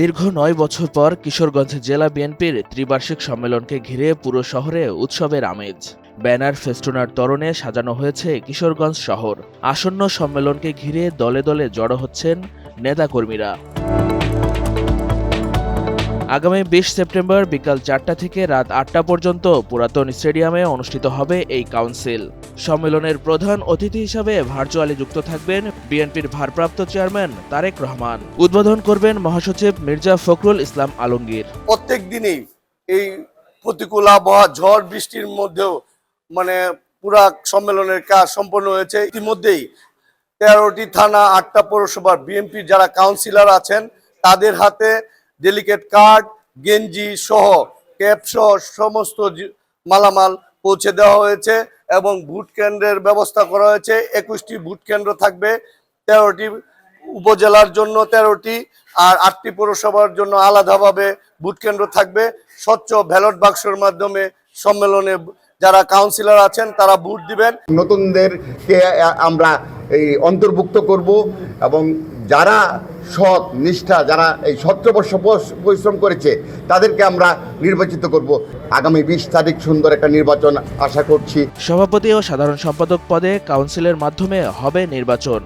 দীর্ঘ নয় বছর পর কিশোরগঞ্জ জেলা বিএনপির ত্রিবার্ষিক সম্মেলনকে ঘিরে পুরো শহরে উৎসবের আমেজ। ব্যানার ফেস্টুনার তরণে সাজানো হয়েছে কিশোরগঞ্জ শহর। আসন্ন সম্মেলনকে ঘিরে দলে দলে জড়ো হচ্ছেন নেতাকর্মীরা। আগামী বিশ সেপ্টেম্বর বিকাল চারটা থেকে রাত আটটা পর্যন্ত পুরাতন স্টেডিয়ামে অনুষ্ঠিত হবে এই কাউন্সিল। সম্মেলনের প্রধান অতিথি হিসাবে ভার্চুয়ালি যুক্ত থাকবেন বিএনপির ভারপ্রাপ্ত চেয়ারম্যান তারেক রহমান। উদ্বোধন করবেন মহাসচিব মির্জা ফখরুল ইসলাম আলমগীর। প্রত্যেক দিনেই এই প্রতিকূল আবহাওয়া, ঝড় বৃষ্টির মধ্যেও মানে পুরা সম্মেলনের কাজ সম্পন্ন হয়েছে। ইতিমধ্যেই তেরোটি থানা, আটটা পৌরসভার বিএনপির যারা কাউন্সিলর আছেন, তাদের হাতে ডেলিকেট কার্ড গেঞ্জি সহ ক্যাপ সহ সমস্ত মালামাল পৌঁছে দেওয়া হয়েছে এবং ভোট কেন্দ্রের ব্যবস্থা করা হয়েছে। একুশটি ভোট কেন্দ্র থাকবে, তেরোটি উপজেলার জন্য তেরোটি আর আটটি পৌরসভার জন্য আলাদাভাবে ভোট কেন্দ্র থাকবে। স্বচ্ছ ব্যালট বাক্সের মাধ্যমে সম্মেলনে যারা কাউন্সিলর আছেন, তারা ভোট দিবেন। নতুনদেরকে আমরা এই অন্তর্ভুক্ত করব এবং যারা সৎ, নিষ্ঠা, যারা এই সতেরো বর্ষ পরিশ্রম করেছে, তাদেরকে আমরা নির্বাচিত করব। আগামী বিশ তারিখ সুন্দর একটা নির্বাচন আশা করছি। সভাপতি ও সাধারণ সম্পাদক পদে কাউন্সিলের মাধ্যমে হবে নির্বাচন।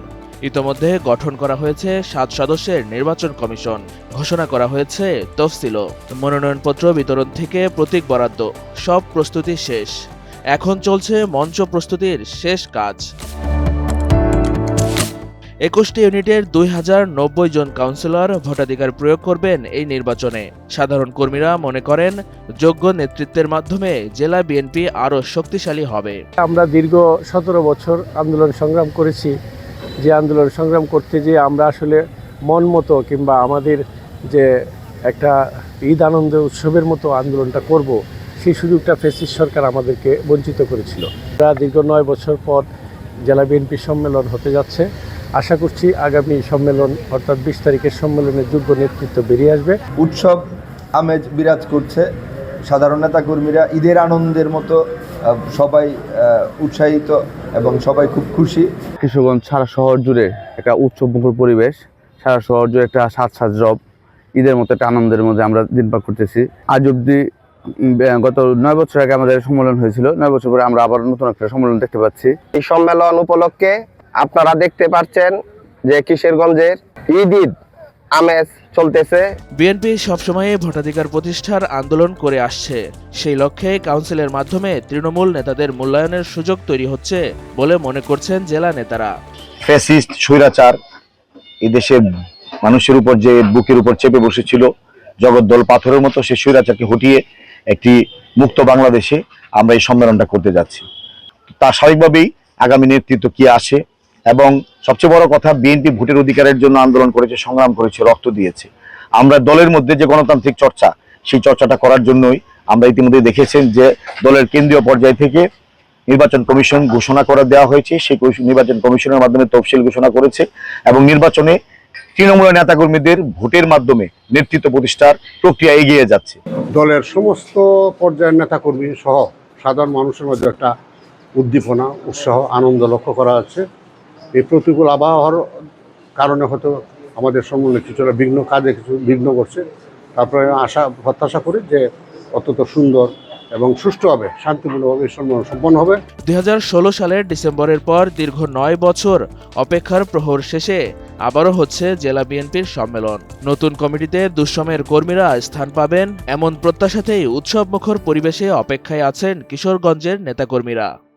ইতোমধ্যে গঠন করা হয়েছে সাত সদস্যের নির্বাচন কমিশন। ঘোষণা করা হয়েছে তফসিলও। মনোনয়নপত্র বিতরণ থেকে প্রতীক বরাদ্দ। সব প্রস্তুতি শেষ। এখন চলছে মঞ্চ প্রস্তুতির শেষ কাজ। একুশটি ইউনিটের দুই হাজার নব্বই জন কাউন্সিলর ভোটাধিকার প্রয়োগ করবেন এই নির্বাচনে। সাধারণ কর্মীরা মনে করেন, যোগ্য নেতৃত্বের মাধ্যমে জেলা বিএনপি আরও শক্তিশালী হবে। আমরা দীর্ঘ সতেরো বছর আন্দোলন সংগ্রাম করেছি। যে আন্দোলন সংগ্রাম করতে যে আমরা আসলে মন মতো কিংবা আমাদের যে একটা ঈদ আনন্দ উৎসবের মতো আন্দোলনটা করব, সেই সুযোগটা ফেসিস সরকার আমাদেরকে বঞ্চিত করেছিল। দীর্ঘ নয় বছর পর জেলা বিএনপি সম্মেলন হতে যাচ্ছে। আশা করছি আগামী সম্মেলন অর্থাৎ বিশ তারিখের সম্মেলনে যোগ্য নেতৃত্ব বেরিয়ে আসবে। উৎসব আমেজ বিরাজ করছে। সাধারণ নেতাকর্মীরা ঈদের আনন্দের মতো সবাই উৎসাহিত এবং সবাই খুব খুশি। কিশোরগঞ্জ সারা শহর জুড়ে একটা উৎসবমুখর পরিবেশ সারা শহর জুড়ে একটা সাজ সাজ রব ঈদের মতো একটা আনন্দের মধ্যে আমরা দিন পার করতেছি। আজ অব্দি গত নয় বছর আগে আমাদের সম্মেলন হয়েছিল নয় বছর পরে আমরা আবার নতুন একটা সম্মেলন দেখতে পাচ্ছি। এই সম্মেলন উপলক্ষে আপনারা দেখতে পাচ্ছেন যে কিশোরগঞ্জের ঈদ ঈদ আমেজ চলতেছে। বিএনপি সবসময় ভোটাধিকার প্রতিষ্ঠার আন্দোলন করে আসছে। সেই লক্ষ্যে কাউন্সিলের মাধ্যমে তৃণমূল নেতাদের মূল্যায়নের সুযোগ তৈরি হচ্ছে বলে মনে করছেন জেলা নেতারা। ফ্যাসিস্ট স্বৈরাচার এই দেশের মানুষের উপর যে বুকের উপর চেপে বসেছিল জগদ্দল পাথরের মতো সে স্বৈরাচারকে হটিয়ে একটি মুক্ত বাংলাদেশে আমরা এই সম্মেলনটা করতে যাচ্ছি। তা স্বাভাবিকভাবেই আগামী নেতৃত্ব কি আসে এবং সবচেয়ে বড় কথা, বিএনপি ভোটের অধিকারের জন্য আন্দোলন করেছে, সংগ্রাম করেছে, রক্ত দিয়েছে। আমরা দলের মধ্যে যে গণতান্ত্রিক চর্চা, সেই চর্চাটা করার জন্যই আমরা ইতিমধ্যে দেখেছেন যে দলের কেন্দ্রীয় পর্যায় থেকে নির্বাচন কমিশন ঘোষণা করে দেওয়া হয়েছে, সেই নির্বাচন কমিশনের মাধ্যমে তফসিল ঘোষণা করেছে এবং নির্বাচনে তৃণমূলের নেতাকর্মীদের ভোটের মাধ্যমে নেতৃত্ব প্রতিষ্ঠার প্রক্রিয়া এগিয়ে যাচ্ছে। দলের সমস্ত পর্যায়ের নেতাকর্মী সহ সাধারণ মানুষের মধ্যে একটা উদ্দীপনা, উৎসাহ, আনন্দ লক্ষ্য করা যাচ্ছে। এই প্রতিকূল আবহাওয়ার কারণে হয়তো আমাদের সম্বন্ধে কিছুটা বিঘ্ন কাজে কিছু বিঘ্ন করছে। তারপরে আশা, প্রত্যাশা করি যে অত্যন্ত সুন্দর এবং সুষ্ঠুভাবে শান্তিপূর্ণভাবে সম্মেলন সম্পন্ন হবে। দু হাজার ষোলো সালের ডিসেম্বরের পর দীর্ঘ নয় বছর অপেক্ষার প্রহর শেষে আবারও হচ্ছে জেলা বিএনপির সম্মেলন। নতুন কমিটিতে দুঃসময়ের কর্মীরা স্থান পাবেন, এমন প্রত্যাশাতেই উৎসবমুখর পরিবেশে অপেক্ষায় আছেন কিশোরগঞ্জের নেতাকর্মীরা।